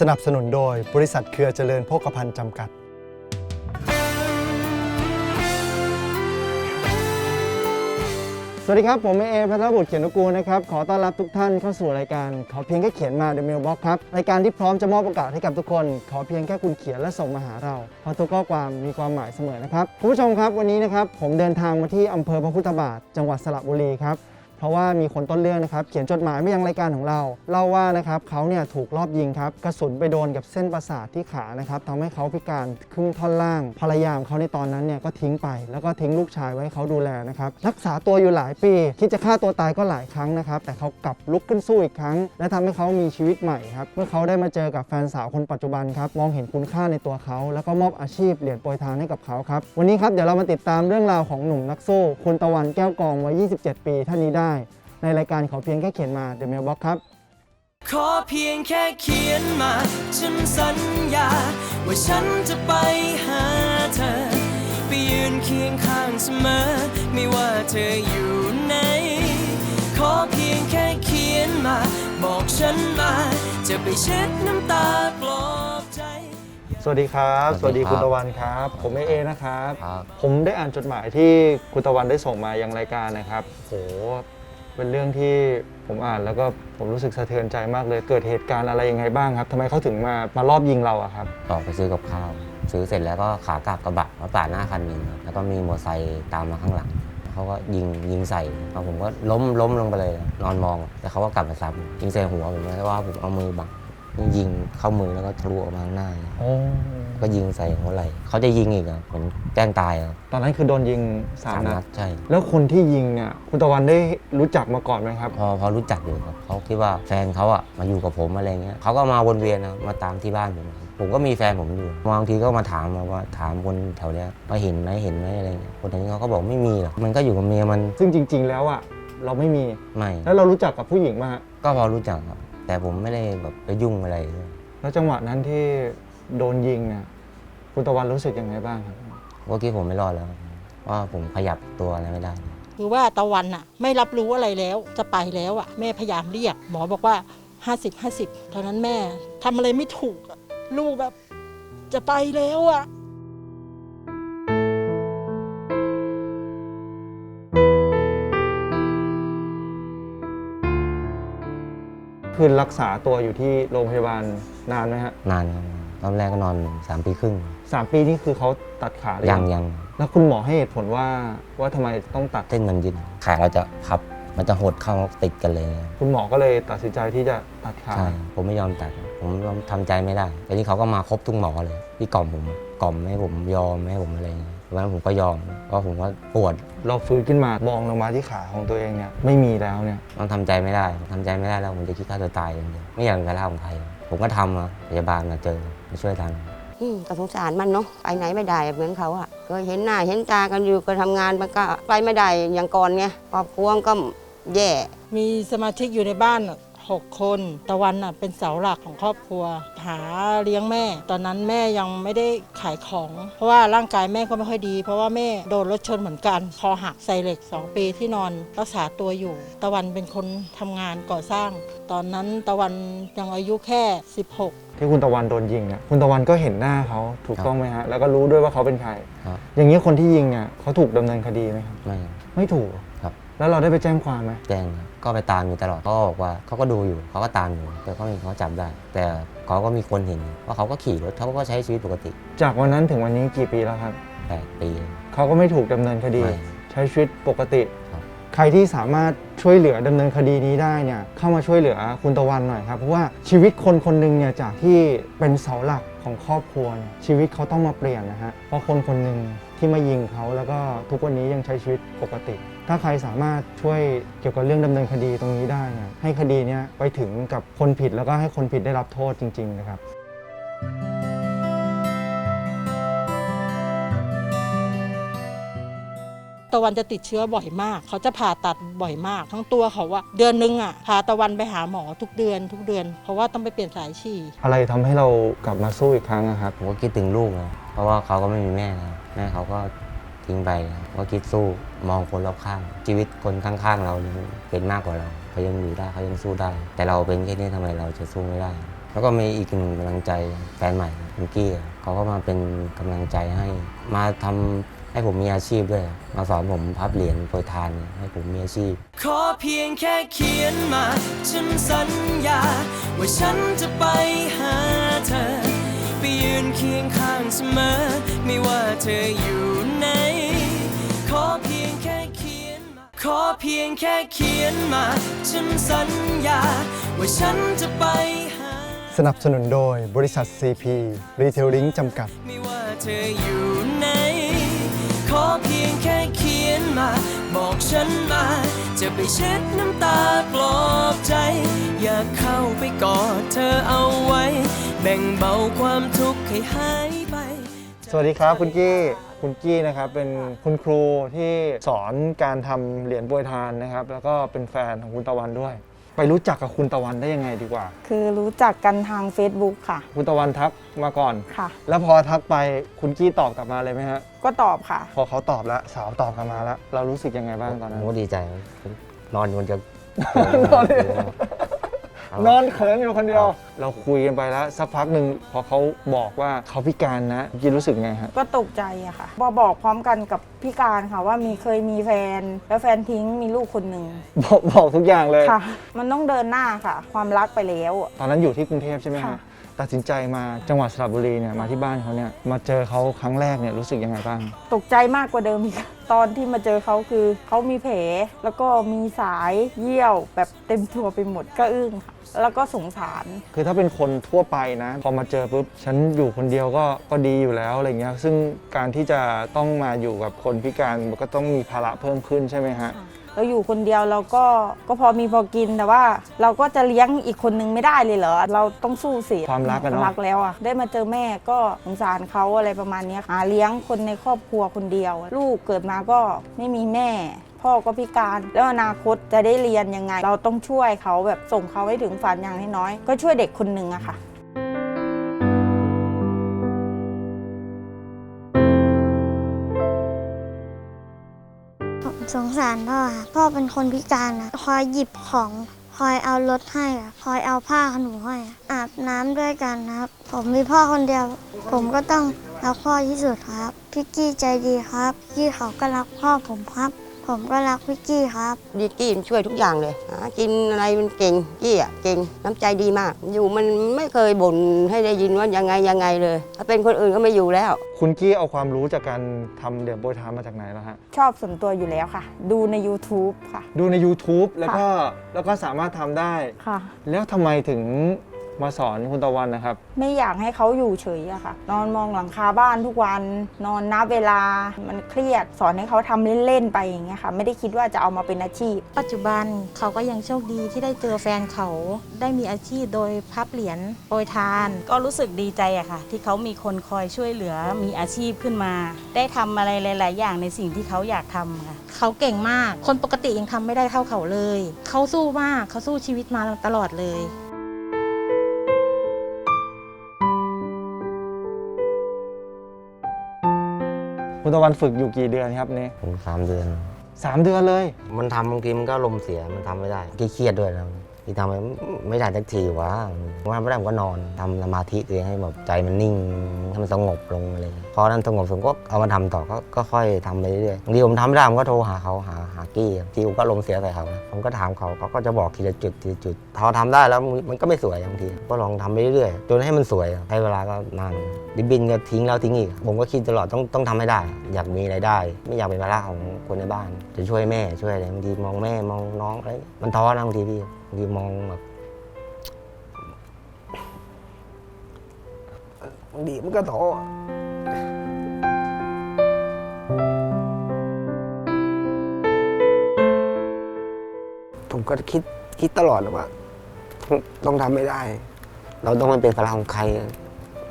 สนับสนุนโดยบริษัทเครือเจริญโภคภัณฑ์จำกัด สวัสดีครับ ผมเอพัทรบุตรเขียนนุกูลนะครับ ขอต้อนรับทุกท่านเข้าสู่รายการ ขอเพียงแค่เขียนมา The Mailbox ครับ รายการที่พร้อมจะมอบโอกาสให้กับทุกคน ขอเพียงแค่คุณเขียนและส่งมาหาเรา เพราะทุกข้อความมีความหมายเสมอนะครับคุณผู้ชมครับวันนี้นะครับผมเดินทางมาที่อำเภอพระพุทธบาทจังหวัดสระบุรีครับ เพราะว่ามีคนต้นเรื่องนะครับเขียนจดหมายมายังรายการของเราเล่าว่านะครับเขาเนี่ยถูกรอบยิงครับกระสุนไปโดนกับเส้นประสาทที่ขานะครับทำให้เขาพิการครึ่งท่อนล่าง ภรรยาของเขาในตอนนั้นเนี่ยก็ทิ้งไป แล้วก็ทิ้งลูกชายไว้ให้เขาดูแลนะครับรักษาตัวอยู่หลายปี คิดจะฆ่าตัวตายก็หลายครั้งนะครับแต่เขากลับลุกขึ้นสู้อีกครั้ง และทำให้เขามีชีวิตใหม่ครับเมื่อเขาได้มาเจอกับแฟนสาวคนปัจจุบันครับมองเห็นคุณค่าในตัวเขา แล้วก็มอบอาชีพเหรียญโปรยทานให้กับเขาครับวันนี้ครับเดี๋ยวเรามาติดตามเรื่องราวของหนุ่มนักสู้คุณตะวันแก้วกองวัย 27 ปีท่านนี้ได้ในรายการขอเพียงแค่เขียนมา The Mailbox ครับ ขอเพียงแค่เขียนมา ฉันสัญญา ว่าฉันจะไปหาเธอ ไปยืนเคียงข้างเสมอ ไม่ว่าเธออยู่ไหน ขอเพียงแค่เขียนมา บอกฉันมา จะไปเช็ดน้ำตาปลอบใจ สวัสดีครับสวัสดีครับคุณตะวันครับ ผมเอเอนะครับ ครับ ผมได้อ่านจดหมายที่คุณตะวันได้ส่งมายังรายการนะครับโห เป็นเรื่องที่ผมอ่านแล้วก็ผมรู้สึกสะเทือนใจมากเลย เกิดเหตุการณ์อะไรยังไงบ้างครับทำไมเขาถึงมามารอบยิงเราอะครับ ออกไปซื้อกับข้าว ซื้อเสร็จแล้วก็ขากลับกระบะมาปาดหน้าคันหนึ่งครับแล้วก็มีมอเตอร์ไซค์ตามมาข้างหลัง เขาก็ยิงยิงใส่แล้วผมก็ล้มล้มลงไปเลย นอนมองแล้วเขาก็กลับมาซ้ำยิงใส่หัวผมแล้วว่าผมเอามือบังยิงเข้ามือแล้วก็ทะลุออกมาข้างหน้า โอ้ ก็ยิงใส่หัวไหล่เขาจะยิงอีกอะเหมือนแกล้งตายอะตอนนั้นคือโดนยิงสามนัดใช่ แล้วคนที่ยิงเนี่ยคุณตะวันได้รู้จักมาก่อนไหมครับ พอพอรู้จักอยู่ครับเขาคิดว่าแฟนเขาอะมาอยู่กับผมอะไรเงี้ยเขาก็มาวนเวียนนะมาตามที่บ้านผมผมก็มีแฟนผมอยู่บางทีก็มาถามมาว่าถามคนแถวเนี้ยว่าเห็นไหมเห็นไหมอะไรเงี้ยคนนี้เขาก็บอกไม่มีหรอกมันก็อยู่กับเมียมันซึ่งจริง ๆ แล้วอะเราไม่มีไม่แล้วเรารู้จักกับผู้หญิงมาก็พอรู้จักครับ แต่ผมไม่ได้แบบไปยุ่งอะไรด้วยแล้วจังหวะนั้นที่ โดนยิงเนี่ยคุณตะวันรู้สึกยังไงบ้างครับก็คิดผมไม่รอดแล้วเพราะว่าผมขยับตัวอะไรไม่ได้ คือว่าตะวันน่ะไม่รับรู้อะไรแล้วจะไปแล้วอะแม่พยายามเรียก หมอบอกว่า 50 50ตอนนั้นแม่ทำอะไรไม่ถูกอะลูกแบบ จะไปแล้วอะคือรักษาตัวอยู่ที่โรงพยาบาลนานไหมฮะนานครับ ตอนแรกก็นอนสามปีครึ่งสามปีนี่คือเขาตัดขาเลยยังยังแล้วคุณหมอให้เหตุผลว่าว่าทำไมต้องตัด เส้นมันยึดขาเราจะพับ มันจะหดเข้าติดกันเลย คุณหมอก็เลยตัดสินใจที่จะตัดขา ใช่ ผมไม่ยอมตัด ผมทำใจไม่ได้แต่นี่เขาก็มาครบทุกหมอเลย ที่กล่อมผม กล่อมให้ผมยอมให้ผมอะไรอย่างเงี้ยวันนั้นผมก็ยอม เพราะผมก็ปวด เราฟื้นขึ้นมามองลงมาที่ขาของตัวเองเนี่ยไม่มีแล้วเนี่ย มันทำใจไม่ได้ทำใจไม่ได้แล้วผมจะคิดฆ่าตัวตายอย่างเดียวไม่อยากเป็นภาระของใคร ผมก็ทำอะพยาบาลมาเจอมาช่วยทันอืมก็สงสารมันเนาะไปไหนไม่ได้เหมือนเขาอะเคยเห็นหน้าเห็นตากันอยู่ก็ทำงานมันก็ไปไม่ได้อย่างก่อนไงครอบครัวก็แย่ มีสมาชิกอยู่ในบ้านน่ะ หกคน ตะวันน่ะเป็นเสาหลักของครอบครัว หาเลี้ยงแม่ ตอนนั้นแม่ยังไม่ได้ขายของ เพราะว่าร่างกายแม่ก็ไม่ค่อยดี เพราะว่าแม่โดนรถชนเหมือนกันคอหักใส่เหล็ก 2 ปีที่นอนรักษาตัวอยู่ ตะวันเป็นคนทำงานก่อสร้าง ตอนนั้นตะวันยังอายุแค่ 16ที่คุณตะวันโดนยิงเนี่ยคุณตะวันก็เห็นหน้าเขาถูกต้องไหมฮะ แล้วก็รู้ด้วยว่าเขาเป็นใครครับอย่างนี้คนที่ยิงเนี่ยเขาถูกดำเนินคดีไหมครับ ไม่ ไม่ถูกครับ แล้วเราได้ไปแจ้งความไหมแจ้งครับ ก็ไปตามอยู่ตลอดเขาก็บอกว่าเขาก็ดูอยู่เขาก็ตามอยู่แต่เขาไม่เขาจับได้ แต่เขาก็มีคนเห็นว่าเขาก็ขี่รถเขาก็ใช้ชีวิตปกติจากวันนั้นถึงวันนี้กี่ปีแล้วครับแปดปี เขาก็ไม่ถูกดำเนินคดี ไม่ ใช้ชีวิตปกติ ครับใครที่สามารถช่วยเหลือดำเนินคดีนี้ได้เนี่ยเข้ามาช่วยเหลือคุณตะวันหน่อยครับเพราะว่าชีวิตคนคนหนึ่งเนี่ยจากที่เป็นเสาหลักของครอบครัวเนี่ยชีวิตเขาต้องมาเปลี่ยนนะฮะเพราะคนคนหนึ่งที่มายิงเขาแล้วก็ทุกวันนี้ยังใช้ชีวิตปกติ ถ้าใครสามารถช่วยเกี่ยวกับเรื่องดำเนินคดีตรงนี้ได้นี่ให้คดีนี้ไปถึงกับคนผิดแล้วก็ให้คนผิดได้รับโทษจริง ๆ นะครับ ตะวันจะติดเชื้อบ่อยมาก เขาจะผ่าตัดบ่อยมาก ทั้งตัวเขาว่าเดือนนึงอะพาตะวันไปหาหมอทุกเดือน ทุกเดือน เพราะว่าต้องไปเปลี่ยนสายฉี่ อะไรทำให้เรากลับมาสู้อีกครั้งนะครับ ผมก็คิดถึงลูกนะเพราะว่าเขาก็ไม่มีแม่นะแม่เขาก็ ทิ้งไปก็คิดสู้มองคนรอบข้าง ชีวิตคนข้างๆ เราเป็นมากกว่าเราเขายังอยู่ได้เขายังสู้ได้ แต่เราเป็นแค่นี้ทำไมเราจะสู้ไม่ได้ แล้วก็มีอีกหนึ่งกำลังใจแฟนใหม่คุณกี้เขาก็มาเป็นกำลังใจให้ มาทำให้ผมมีอาชีพด้วย มาสอนผมพับเหรียญโปรยทาน ให้ผมมีอาชีพ ขอเพียงแค่เขียนมา ฉันสัญญา ว่าฉันจะไปหาเธอ ไปยืนเคียงข้างเสมอ ไม่ว่าเธออยู่ ขอเพียงแค่เขียนมา ฉันสัญญา ว่าฉันจะไปหา สนับสนุนโดยบริษัท CP Retailing จำกัด ไม่ว่าเธออยู่ไหน ขอเพียงแค่เขียนมา บอกฉันมา จะไปเช็ดน้ำตาปลอบใจ อยากเข้าไปกอดเธอเอาไว้ แบ่งเบาความทุกข์ให้หายไป สวัสดีครับคุณกี้คุณกี้นะครับเป็นคุณครูที่สอนการทำเหรียญโปรยทานนะครับ แล้วก็เป็นแฟนของคุณตะวันด้วย ไปรู้จักกับคุณตะวันได้ยังไงดีกว่า คือรู้จักกันทาง Facebook ค่ะ คุณตะวันทักมาก่อน ค่ะ แล้วพอทักไปคุณกี้ตอบกลับมาเลยไหมฮะก็ตอบค่ะ พอเขาตอบแล้วสาวตอบกลับมาแล้วเรารู้สึกยังไงบ้างตอนนั้น ผมก็ดีใจผมนอนอยู่คนเดียวนอนอยู่ นอนเขินอยู่คนเดียว เราคุยกันไปแล้วสักพักหนึ่งพอเขาบอกว่าเขาพิการนะกี้รู้สึกไงฮะก็ตกใจอะค่ะบอบอกพร้อมกันกับพี่การค่ะว่ามีเคยมีแฟน แล้วแฟนทิ้งมีลูกคนหนึ่งบอกบอกทุกอย่างเลย ค่ะ มันต้องเดินหน้าค่ะ ความรักไปแล้วอะ ตอนนั้นอยู่ที่กรุงเทพใช่ไหมฮะค่ะ ตัดสินใจมาจังหวัดสระบุรีเนี่ยมาที่บ้านเขาเนี่ยมาเจอเขาครั้งแรกเนี่ยรู้สึกยังไงบ้าง ตกใจมากกว่าเดิมอีก ตอนที่มาเจอเขาคือเขามีแผลแล้วก็มีสายเยี่ยวแบบเต็มตัวไปหมดก็อึ้งค่ะ แล้วก็สงสาร คือถ้าเป็นคนทั่วไปนะ พอมาเจอปุ๊บฉันอยู่คนเดียวก็ก็ดีอยู่แล้วอะไรเงี้ยซึ่งการที่จะต้องมาอยู่กับคนพิการมันก็ต้องมีภาระเพิ่มขึ้นใช่ไหมฮะ เราอยู่คนเดียวเราก็ก็พอมีพอกินแต่ว่า เราก็จะเลี้ยงอีกคนนึงไม่ได้เลยเหรอเราต้องสู้สิความรักอะเนาะรักแล้วอะได้มาเจอแม่ก็สงสารเขาอะไรประมาณเนี้ยหาเลี้ยงคนในครอบครัวคนเดียว ลูกเกิดมาก็ไม่มีแม่พ่อก็พิการแล้วอนาคตจะได้เรียนยังไง เราต้องช่วยเขาแบบส่งเขาให้ถึงฝันอย่างน้อยๆก็ช่วยเด็กคนหนึ่งอะค่ะ สารพ่อค่ะพ่อเป็นคนพิการนะคอยหยิบของคอยเอารถให้คอยเอาผ้าขนุนให้อาบน้ำด้วยกันนะครับ ผมมีพ่อคนเดียว ผมก็ต้องรักพ่อที่สุดครับ พี่กี้ใจดีครับพี่เขาก็รักพ่อผมครับ ผมก็รักพี่กี้ครับ ดีกี้มันช่วยทุกอย่างเลยหากินอะไรมันเก่งกี้อะเก่งน้ำใจดีมาก อยู่มันไม่เคยบ่นให้ได้ยินว่ายังไงยังไงเลย ถ้าเป็นคนอื่นก็ไม่อยู่แล้ว คุณกี้เอาความรู้จากการทำเหรียญโปรยทานมาจากไหนแล้วฮะ ชอบส่วนตัวอยู่แล้วค่ะ ดูใน YouTube ค่ะ ดูใน YouTube แล้วก็แล้วก็สามารถทำได้ ค่ะ แล้วทำไมถึง มาสอนคุณตะวันนะครับ ไม่อยากให้เขาอยู่เฉยอะค่ะ นอนมองหลังคาบ้านทุกวัน นอนนับเวลา มันเครียด สอนให้เขาทำเล่นๆไปอย่างเงี้ยค่ะ ไม่ได้คิดว่าจะเอามาเป็นอาชีพ ปัจจุบันเขาก็ยังโชคดีที่ได้เจอแฟนเขาได้มีอาชีพโดยพับเหรียญโปรยทาน ก็รู้สึกดีใจอะค่ะ ที่เขามีคนคอยช่วยเหลือมีอาชีพขึ้นมา ได้ทำอะไรหลาย ๆ อย่างในสิ่งที่เขาอยากทำค่ะเขาเก่งมาก คนปกติยังทำไม่ได้เท่าเขาเลย เขาสู้มากเขาสู้ชีวิตมาตลอดเลย คุณตะวันฝึกอยู่กี่เดือนครับนี่ผมสามเดือน สามเดือนเลย มันทำบางทีมันก็ลมณ์เสียมันทำไม่ได้เครียดด้วยนะที่ทำไปไม่ได้สักทีวะว่าไม่ได้ผมก็นอนทำสมาธิตัวเองให้แบบใจมันนิ่งให้มันสงบลงอะไรอย่างเงี้ยพอนั้นสงบผมก็เอามาทำต่อก็ก็ค่อยทำไปเรื่อยๆบางทีผมทำไม่ได้ผมก็โทรหาเขาหาหากี้ที่ผมก็ลมเสียใส่เขานะผมก็ถามเขาเขาก็จะบอกทีละจุดทีละจุดพอทำได้แล้วมันก็ไม่สวยบางทีก็ลองทำไปเรื่อยๆจนให้มันสวยใช้เวลาก็นานดิบบินก็ทิ้งแล้วทิ้งอีกผมก็คิดตลอดต้องต้องทำให้ได้ อยากมีรายได้ ไม่อยากเป็นภาระของคนในบ้าน จะช่วยแม่ช่วยอะไรบางทีมองแม่มองน้องอะไรมันท้อนะบางทีพี่บางทีมองแบบบางทีมันก็ท้อ ผมก็คิดคิดตลอดว่า ต้องทำไม่ได้ เราต้องไม่เป็นภาระของใคร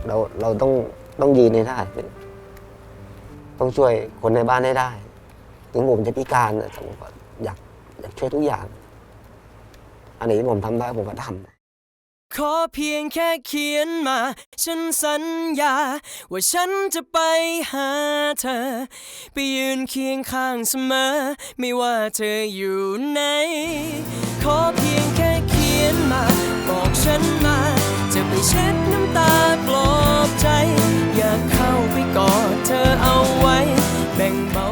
เราเราต้องต้องยืนให้ได้ต้องช่วยคนในบ้านให้ได้ ถึงผมจะพิการแต่ผมก็อยากอยากช่วยทุกอย่าง อันไหนที่ผมทำได้ผมก็ทำ ขอเพียงแค่เขียนมา ฉันสัญญา ว่าฉันจะไปหาเธอ ไปยืนเคียงข้างเสมอ ไม่ว่าเธออยู่ไหน ขอเพียงแค่เขียนมา บอกฉันมา จะไปเช็ดน้ำตาปลอบใจ อยากเข้าไปกอดเธอเอาไว้ แบ่งเบา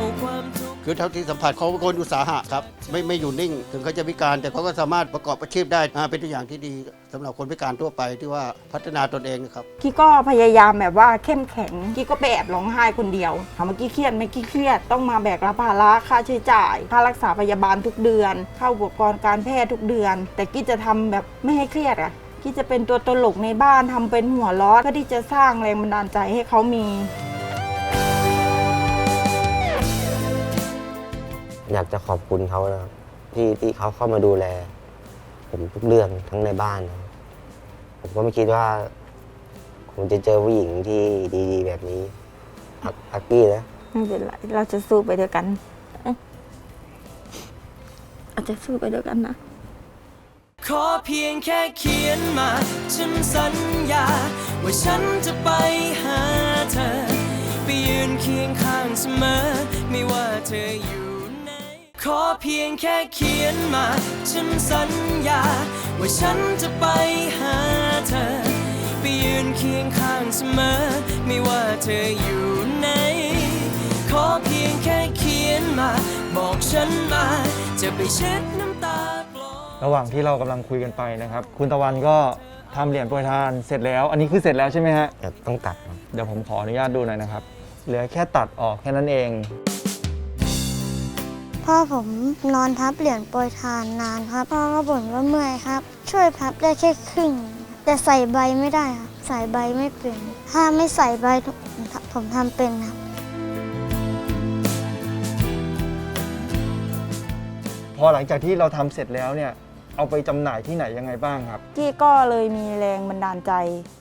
คือเท่าที่สัมผัสเขาเป็นคนอุตสาหะครับไม่ไม่อยู่นิ่ง ถึงเขาจะพิการ แต่เขาก็สามารถประกอบอาชีพได้อ่าเป็นตัวอย่างที่ดีสำหรับคนพิการทั่วไปที่ว่าพัฒนาตนเองนะครับ กี้ก็พยายามแบบว่าเข้มแข็ง กี้ก็ไปแอบร้องไห้คนเดียวถามว่ากี้เครียดไหมกี้เครียด ต้องมาแบกรับภาระค่าใช้จ่าย ค่ารักษาพยาบาลทุกเดือน ค่าอุปกรณ์การแพทย์ทุกเดือน แต่กี้จะทำแบบไม่ให้เครียดอะกี้จะเป็นตัวตลกในบ้านทำเป็นหัวล้อเพื่อที่จะสร้างแรงบันดาลใจให้เขามี อยากจะขอบคุณเขานะครับที่ที่เขาเข้ามาดูแล ผมทุกเรื่องทั้งในบ้านนะครับผมก็ไม่คิดว่า ผมจะเจอผู้หญิงที่ดีๆ แบบนี้ฮักฮักกี้นะ ไม่เป็นไร เราจะสู้ไปด้วยกันเอ๊ะเราจะสู้ไปด้วยกันนะ ขอเพียงแค่เขียนมา ฉันสัญญา ว่าฉันจะไปหาเธอ ไปยืนเคียงข้างเสมอ ไม่ว่าเธออยู่ไหน ขอเพียงแค่เขียนมา ฉันสัญญา ว่าฉันจะไปหาเธอ ไปยืนเคียงข้างเสมอ ไม่ว่าเธออยู่ไหน ขอเพียงแค่เขียนมา บอกฉันมา จะไปเช็ดน้ำตาปลอบระหว่างที่เรากำลังคุยกันไปนะครับ คุณตะวันก็ทำเหรียญโปรยทานเสร็จแล้ว อันนี้คือเสร็จแล้วใช่ไหมฮะ แต่ต้องตัดครับ เดี๋ยวผมขออนุญาตดูหน่อยนะครับ เหลือแค่ตัดออกแค่นั้นเอง พ่อผมนอนทับเหรียญโปรยทานนานครับ พ่อก็บ่นว่าเมื่อยครับ ช่วยพับได้แค่ครึ่ง แต่ใส่ใบไม่ได้ครับ ใส่ใบไม่เป็น ถ้าไม่ใส่ใบผมทำเป็นครับ พอหลังจากที่เราทำเสร็จแล้วเนี่ย เอาไปจำหน่ายที่ไหนยังไงบ้างครับ กี้ก็เลยมีแรงบันดาลใจ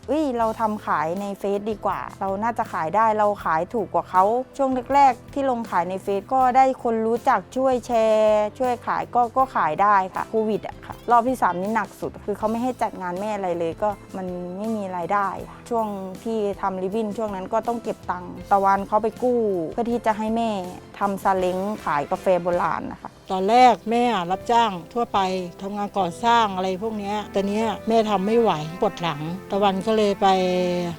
เอ้ย เราทำขายในเฟซดีกว่า เราน่าจะขายได้ เราขายถูกกว่าเขา ช่วงแรกๆ ที่ลงขายในเฟซก็ได้คนรู้จักช่วยแชร์ ช่วยขายก็ก็ขายได้ค่ะ โควิดอะค่ะ รอบที่ 3 นี่หนักสุด คือเขาไม่ให้จัดงานแม่อะไรเลยก็มันไม่มีรายได้ค่ะช่วงที่ทำริบบิ้นช่วงนั้นก็ต้องเก็บตังค์ตะวันเขาไปกู้ เพื่อที่จะให้แม่ทำซาเล้งขายกาแฟโบราณนะคะ ตอนแรกแม่รับจ้างทั่วไปทำงานก่อสร้างอะไรพวกนี้แต่เนี้ยแม่ทำไม่ไหวปวดหลัง ตะวันก็เลยไป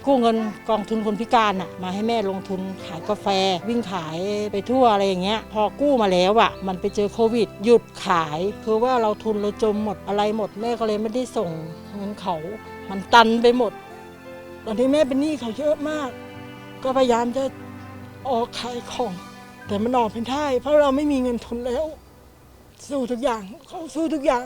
กู้เงินกองทุนคนพิการอะมาให้แม่ลงทุนขายกาแฟ วิ่งขายไปทั่วอะไรอย่างเงี้ย พอกู้มาแล้วอะมันไปเจอโควิด หยุดขาย คือว่าเราทุนเราจมหมดอะไรหมดแม่ก็เลยไม่ได้ส่งเงินเขา มันตันไปหมด ตอนนี้แม่เป็นหนี้เขาเยอะมาก ก็พยายามจะออกขายของ แต่มันออกไม่ได้เพราะเราไม่มีเงินทุนแล้ว สู้ทุกอย่างเขาสู้ทุกอย่าง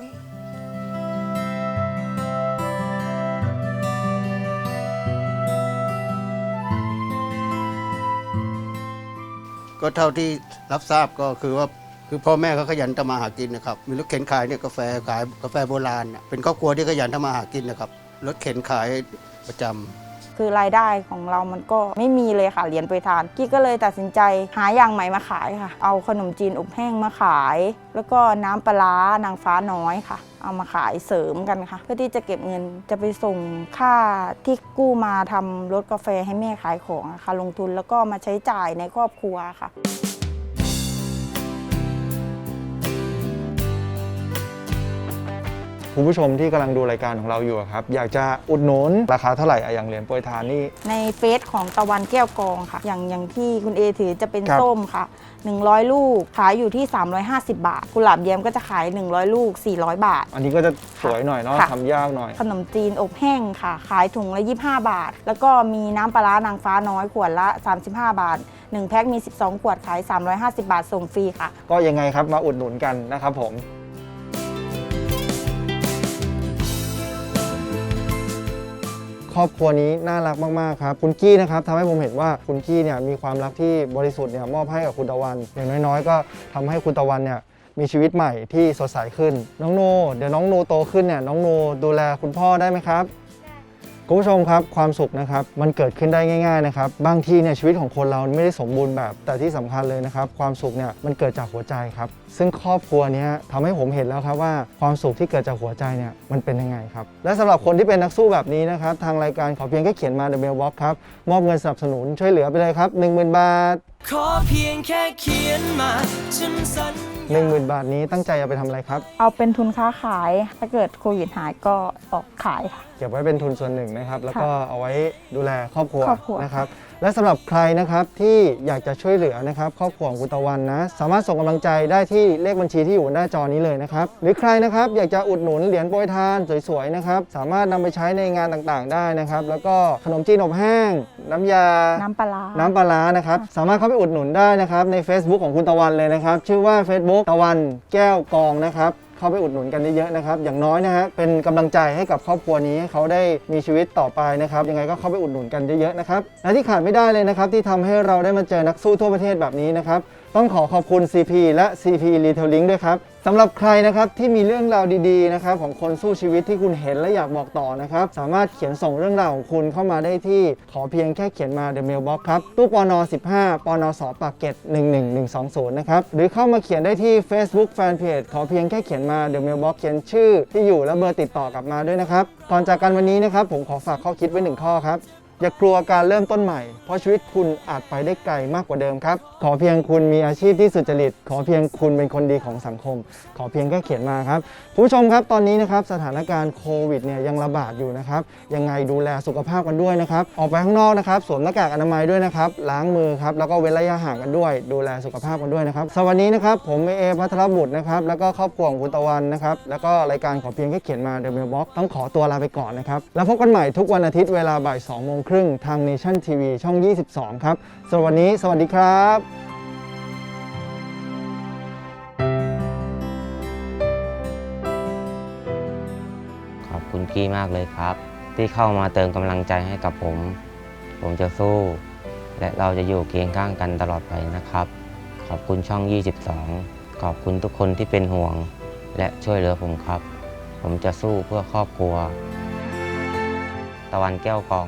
ก็เท่าที่รับทราบก็คือว่าคือพ่อแม่เขาขยันทำมาหากินนะครับมีรถเข็นขายเนี่ยกาแฟขายกาแฟโบราณเนี่ยเป็นครอบครัวที่ขยันทำมาหากินนะครับรถเข็นขายประจำ คือรายได้ของเรามันก็ไม่มีเลยค่ะเหรียญไปทานกี้ก็เลยตัดสินใจหาอย่างใหม่มาขายค่ะ เอาขนมจีนอบแห้งมาขาย แล้วก็น้ำปลานางฟ้าน้อยค่ะ เอามาขายเสริมกันค่ะ เพื่อที่จะเก็บเงินจะไปส่งค่าที่กู้มาทำรถกาแฟให้แม่ขายของค่ะลงทุนแล้วก็มาใช้จ่ายในครอบครัวค่ะ คุณผู้ชมที่กำลังดูรายการของเราอยู่อะครับ อยากจะอุดหนุนราคาเท่าไหร่อะอย่างเหรียญโปรยทานนี่ ในเฟซของตะวันแก้วกองค่ะ อย่างอย่างที่คุณเอถือจะเป็นครับ ส้มค่ะ 100 ลูกขายอยู่ที่ 350 บาท กุหลาบแย้มก็จะขาย 100 ลูก 400 บาท อันนี้ก็จะสวยหน่อยเนาะค่ะ ทำยากหน่อย ขนมจีนอบแห้งค่ะ ขายถุงละ 25 บาท แล้วก็มีน้ำปลาร้านางฟ้าน้อยขวดละ 35 บาท 1 แพ็คมี 12 ขวดขาย 350 บาทส่งฟรีค่ะ ก็ยังไงครับมาอุดหนุนกันนะครับผม ครอบครัวนี้น่ารักมากๆครับคุณกี้นะครับทำให้ผมเห็นว่าคุณกี้เนี่ยมีความรักที่บริสุทธิ์เนี่ยมอบให้กับคุณตะวัน อย่างน้อยๆ ก็ทำให้คุณตะวันเนี่ยมีชีวิตใหม่ที่สดใสขึ้น น้องโน เดี๋ยวน้องโนโตขึ้นเนี่ยน้องโนดูแลคุณพ่อได้ไหมครับ คุณผู้ชมครับความสุขนะครับมันเกิดขึ้นได้ง่ายๆนะครับบางทีเนี่ยชีวิตของคนเราไม่ได้สมบูรณ์แบบ แต่ที่สำคัญเลยนะครับความสุขเนี่ยมันเกิดจากหัวใจครับซึ่งครอบครัวเนี้ทำให้ผมเห็นแล้วครับว่าความสุขที่เกิดจากหัวใจเนี่ยมันเป็นยังไงครับและสำหรับคนที่เป็นนักสู้แบบนี้นะครับทางรายการขอเพียงแค่เขียนมา The Mailbox ครับมอบเงินสนับสนุนช่วยเหลือไปเลยครับ 10,000 บาท ขอเพียงแค่เขียนมาฉันสัญ ญา10,000บาทนี้ตั้งใจเอาไปทำอะไรครับ เอาเป็นทุนค้าขาย ถ้าเกิดโควิดหายก็ออกขายค่ะ เก็บไว้เป็นทุนส่วนหนึ่งนะครับ แล้วก็เอาไว้ดูแลครอบครัวครอบครัว นะครับ และสำหรับใครนะครับที่อยากจะช่วยเหลือนะครับครอบครัวของคุณตะวันนะ สามารถส่งกำลังใจได้ที่เลขบัญชีที่อยู่บนหน้าจอนี้เลยนะครับ หรือใครนะครับอยากจะอุดหนุนเหรียญโปรยทานสวยๆนะครับ สามารถนำไปใช้ในงานต่างๆ ได้นะครับ แล้วก็ขนมจีนอบแห้ง น้ำยา น้ำปลาร้าน้ำปลาร้านะครับ สามารถเข้าไปอุดหนุนได้นะครับใน Facebook ของคุณตะวันเลยนะครับ ชื่อว่า Facebook ตะวันแก้วกองนะครับ เข้าไปอุดหนุนกันเยอะๆนะครับ อย่างน้อยนะฮะเป็นกำลังใจให้กับครอบครัวนี้ให้เขาได้มีชีวิตต่อไปนะครับยังไงก็เข้าไปอุดหนุนกันเยอะๆนะครับและที่ขาดไม่ได้เลยนะครับที่ทำให้เราได้มาเจอนักสู้ทั่วประเทศแบบนี้นะครับ ต้องขอขอบคุณ CP และ CP Retailing ด้วยครับสำหรับใครนะครับที่มีเรื่องราวดีๆนะครับของคนสู้ชีวิตที่คุณเห็นและอยากบอกต่อนะครับ สามารถเขียนส่งเรื่องราวของคุณเข้ามาได้ที่ขอเพียงแค่เขียนมา The Mailbox ครับตู้ปอน15ปอนสปากเกต11120 นะครับหรือเข้ามาเขียนได้ที่ Facebook Fanpage ขอเพียงแค่เขียนมา The Mailbox เขียนชื่อที่อยู่และเบอร์ติดต่อกลับมาด้วยนะครับก่อนจากกันวันนี้นะครับผมขอฝากข้อคิดไว้หนึ่งข้อครับ อย่ากลัวการเริ่มต้นใหม่ เพราะชีวิตคุณอาจไปได้ไกลมากกว่าเดิมครับ ขอเพียงคุณมีอาชีพที่สุจริต ขอเพียงคุณเป็นคนดีของสังคม ขอเพียงแค่เขียนมาครับผู้ชมครับตอนนี้นะครับสถานการณ์โควิดเนี่ยยังระบาดอยู่นะครับยังไงดูแลสุขภาพกันด้วยนะครับออกไปข้างนอกนะครับสวมหน้ากากอนามัยด้วยนะครับล้างมือครับแล้วก็เว้นระยะห่างกันด้วย ดูแลสุขภาพกันด้วยนะครับสวัสดีนะครับผมเอพัทรบุตรนะครับแล้วก็ครอบครัวของคุณตะวันนะครับแล้วก็รายการขอเพียงแค่เขียนมาเดอะเมลบ็อกต้องขอตัวลาไปก่อนนะครับแล้วพบกันใหม่ทุกวันอาทิตย์เวลาบ่าย2โมงครึ่งทาง Nation TV ช่อง 22 ครับสำหรับวันนี้สวัสดีครับขอบคุณพี่มากเลยครับ ที่เข้ามาเติมกำลังใจให้กับผม ผมจะสู้ และเราจะอยู่เคียงข้างกันตลอดไปนะครับ ขอบคุณช่อง 22 ขอบคุณทุกคนที่เป็นห่วง และช่วยเหลือผมครับ ผมจะสู้เพื่อครอบครัว ตะวันแก้วกอง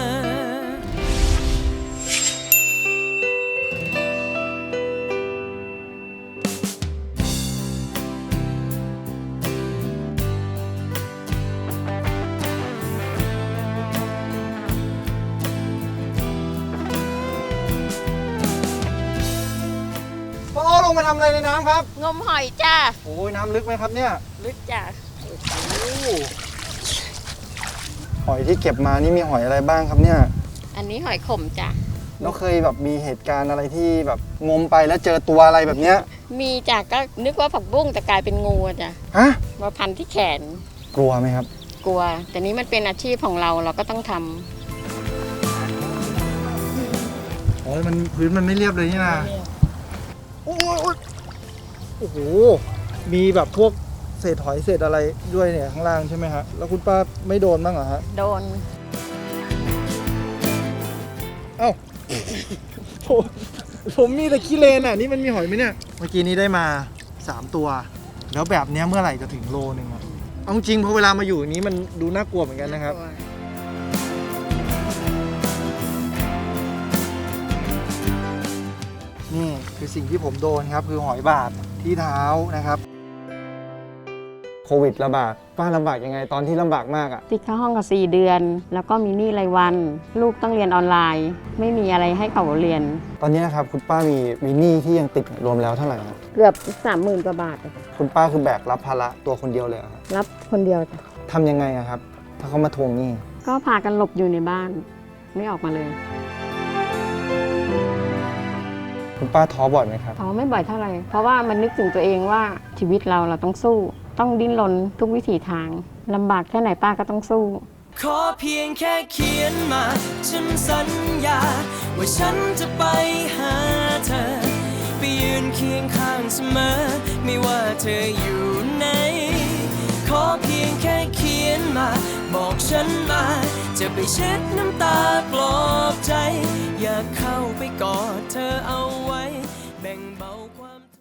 ำอะไรในน้ำครับงมหอยจ้าโอ้ยน้ำลึกไหมครับเนี่ยลึกจ้าหอยที่เก็บมานี่มีหอยอะไรบ้างครับเนี่ยอันนี้หอยขมจ้าแล้วเคยแบบมีเหตุการณ์อะไรที่แบบงมไปแล้วเจอตัวอะไรแบบเนี้ยมีจ้าก็นึกว่าผักบุ้งแต่กลายเป็นงูอะจ้ะฮะมาพันที่แขนกลัวไหมครับ กลัว แต่นี้มันเป็นอาชีพของเราเราก็ต้องทำโอ้ยมันพื้นมันไม่เรียบเลยนี่นะ โอ้ยโอ้ยโอ้โห มีแบบพวกเศษหอยเศษอะไรด้วยเนี่ยข้างล่างใช่ไหมฮะ แล้วคุณป้าไม่โดนบ้างเหรอฮะ โดน เอ้าผมผมมีแต่ขี้เลนอะ นี่มันมีหอยไหมเนี่ย เมื่อกี้นี้ได้มา 3 ตัว แล้วแบบเนี้ยเมื่อไหร่จะถึงโลนึงอะเอาจริงพอเวลามาอยู่อย่างนี้มันดูน่ากลัวเหมือนกันนะครับนี่ คือสิ่งที่ผมโดนครับคือหอยบาดที่เท้านะครับ โควิดระบาดป้าลำบากยังไงตอนที่ลำบากมากอะติดเข้าห้องกับสี่เดือน แล้วก็มีหนี้รายวัน ลูกต้องเรียนออนไลน์ ไม่มีอะไรให้เขาเรียน ตอนนี้นะครับคุณป้ามีมีหนี้ที่ยังติดรวมแล้วเท่าไหร่ครับเกือบสามหมื่นกว่าบาทอะคุณป้าคือแบกรับภาระตัวคนเดียวเลยเหรอครับรับคนเดียวจ้ะทำยังไงอะครับ ถ้าเขามาทวงหนี้ ก็พากันหลบอยู่ในบ้าน ไม่ออกมาเลย คุณป้าท้อบ่อยไหมครับเขาไม่บ่อยเท่าไหร่ เพราะว่ามันนึกถึงตัวเองว่าชีวิตเราเราต้องสู้ ต้องดิ้นรนทุกวิถีทางลำบากแค่ไหนป้าก็ต้องสู้ ขอเพียงแค่เขียนมา ฉันสัญญา ว่าฉันจะไปหาเธอ ไปยืนเคียงข้างเสมอ ไม่ว่าเธออยู่ไหน ขอเพียงแค่เขี ยนมา บอกฉันมา จะไปเช็ดน้ำตาปลอบใจ อยากเข้าไปกอดเธอเอาไว้ แบ่งเบา